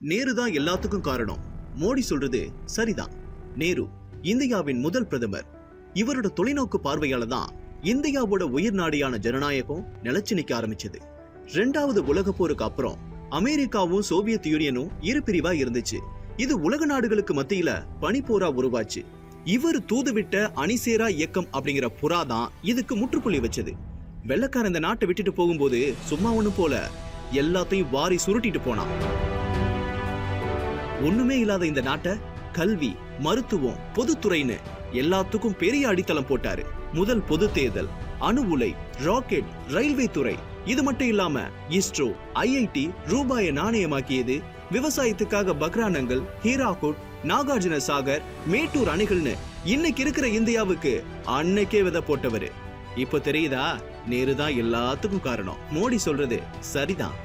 நேரு தான் எல்லாத்துக்கும் காரணம். மோடி சொல்றது சரிதான். நேரு இந்தியாவின் முதல் பிரதமர். இவரோட தொலைநோக்கு பார்வையால தான் இந்தியாவோட உயிர் நாடியான ஜனநாயகம் நிலச்சி நிக்க ஆரம்பிச்சது. ரெண்டாவது உலக போருக்கு அப்புறம் அமெரிக்காவும் சோவியத் யூனியனும் இரு பிரிவா இருந்துச்சு. இது உலக நாடுகளுக்கு மத்தியில பனிப்போரா உருவாச்சு. இவர் தூதுவிட்ட அணிசேரா இயக்கம் அப்படிங்கிற புறா தான் இதுக்கு முற்றுப்புள்ளி வச்சது. வெள்ளக்காரன் இந்த நாட்டை விட்டுட்டு போகும்போது சும்மா ஒண்ணு போல எல்லாத்தையும் வாரி சுருட்டிட்டு போனான். ஒண்ணுமே இல்லாத இந்த நாட்டை கல்வி மருத்துவம் பொதுத்துறைன்னு எல்லாத்துக்கும் பெரிய அடித்தளம் போட்டாரு. முதல் பொது தேர்தல் அணு உலை ராக்கெட் ரயில்வே துறை. இது மட்டும் இல்லாம இஸ்ரோ ஐஐடி ரூபாயை நாணயமாக்கியது. விவசாயத்துக்காக பக்ரானங்கள் ஹீராகுட் நாகார்ஜுன சாகர் மேட்டூர் அணைகள்னு இன்னைக்கு இருக்கிற இந்தியாவுக்கு அன்னைக்கே விதை போட்டவரு. இப்போ தெரியுதா? நேரு தான் எல்லாத்துக்கும் காரணம். மோடி சொல்றது சரிதான்.